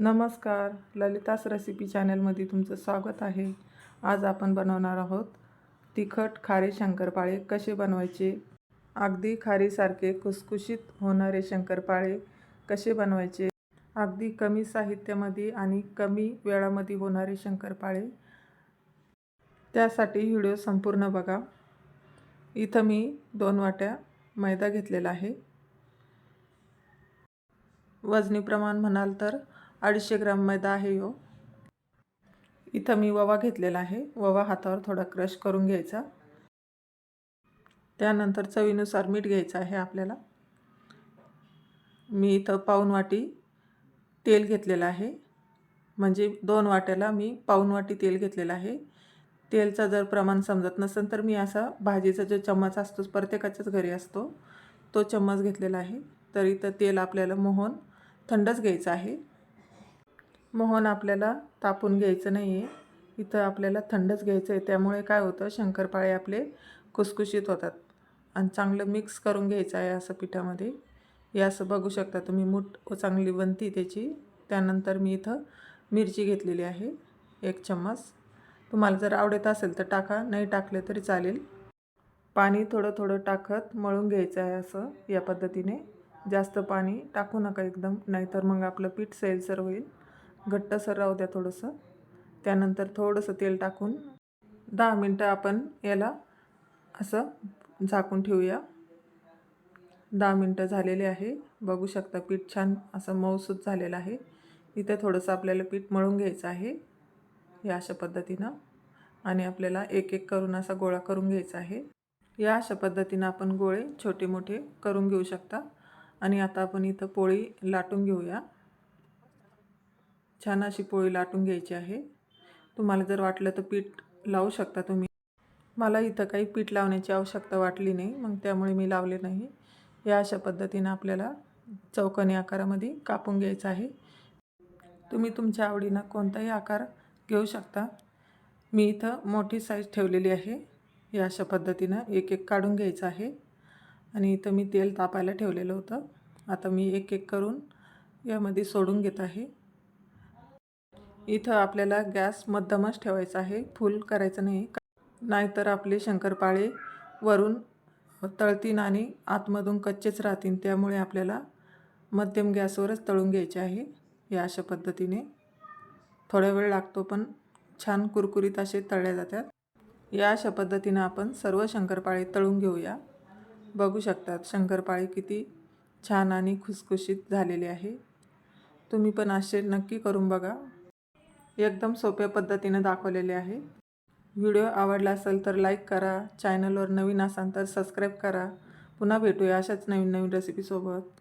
नमस्कार. ललितास रेसिपी चॅनलमध्ये तुमचं स्वागत आहे. आज आपण बनवणार आहोत तिखट खारे शंकरपाळे कसे बनवायचे? अगदी खारीसारखे खुसखुशीत होणारे शंकरपाळे कसे बनवायचे? अगदी कमी साहित्यामध्ये आणि कमी वेळामध्ये होणारे शंकरपाळे. त्यासाठी व्हिडिओ संपूर्ण बघा. इथं मी दोन वाट्या मैदा घेतलेला आहे. वजनी प्रमाण म्हणाल तर अडीचशे ग्राम मैदा आहे हो इथं मी ववा घेतलेला आहे. ववा हातावर थोडा क्रश करून घ्यायचा. त्यानंतर चवीनुसार मीठ घ्यायचं आहे आपल्याला. मी इथं पाऊन वाटी तेल घेतलेलं आहे. म्हणजे दोन वाट्याला मी पाऊन वाटी तेल घेतलेलं आहे. तेलचं जर प्रमाण समजत नसेल तर मी असा भाजीचा जो चम्मच असतो प्रत्येकाच्याच घरी असतो तो चम्मच घेतलेला आहे. तर इथं तेल आपल्याला मोहन थंडच घ्यायचं आहे. मोहन आपल्याला तापून घ्यायचं नाही आहे इथं आपल्याला थंडच घ्यायचं आहे त्यामुळे काय होतं शंकरपाळे आपले कुसकुशीत होतात. आणि चांगलं मिक्स करून घ्यायचं आहे असं पिठामध्ये. हे असं बघू शकता तुम्ही मूठ चांगली बनती त्याची. त्यानंतर मी इथं मिरची घेतलेली आहे एक चम्मच. तुम्हाला जर आवडत असेल तर टाका नाही टाकले तरी चालेल. पाणी थोडं थोडं टाकत मळून घ्यायचं आहे असं या पद्धतीने. जास्त पाणी टाकू नका एकदम नाहीतर मग आपलं पीठ सैलसर होईल. घट्टसर राहू द्या थोडंसं. त्यानंतर थोडंसं तेल टाकून दहा मिनटं आपण याला असं झाकून ठेवूया. दहा मिनटं झालेले आहे. बघू शकता पीठ छान असं मऊसूत झालेलं आहे. इथे थोडंसं आपल्याला पीठ मळून घ्यायचं आहे. या अशा पद्धतीनं. आणि आपल्याला एक एक करून असा गोळा करून घ्यायचा आहे. या अशा पद्धतीनं आपण गोळे छोटे मोठे करून घेऊ शकता. आणि आता आपण इथं पोळी लाटून घेऊया. छान अशी पोळी लाटून घ्यायची आहे. तुम्हाला जर वाटलं तर पीठ लावू शकता तुम्ही. मला इथं काही पीठ लावण्याची आवश्यकता वाटली नाही मग त्यामुळे मी लावले नाही. या अशा पद्धतीनं आपल्याला चौकनी आकारामध्ये कापून घ्यायचं आहे. तुम्ही तुमच्या आवडीनं कोणताही आकार घेऊ शकता. मी इथं मोठी साईज ठेवलेली आहे. या अशा पद्धतीनं एक एक काढून घ्यायचं आहे. आणि इथं मी तेल तापायला ठेवलेलं होतं. आता मी एक एक करून यामध्ये सोडून घेत आहे. इथं आपल्याला गॅस मध्यमच ठेवायचा आहे. फुल करायचं नाही. नाहीतर आपले शंकरपाळे वरून तळतीन आणि आतमधून कच्चेच राहतील. त्यामुळे आपल्याला मध्यम गॅसवरच तळून घ्यायचे आहे. या अशा पद्धतीने. थोडा वेळ लागतो पण छान कुरकुरीत असे तळल्या जातात. या अशा पद्धतीनं आपण सर्व शंकरपाळे तळून घेऊया. बघू शकतात शंकरपाळे किती छान आणि खुसखुशीत झालेले आहे. तुम्ही पण असे नक्की करून बघा. एकदम सोप्या पद्धतीनं दाखवलेले आहे. व्हिडिओ आवडला असेल तर लाईक करा चॅनलवर नवीन असाल तर सबस्क्राईब करा. पुन्हा भेटूया अशाच नवीन नवीन रेसिपीसोबत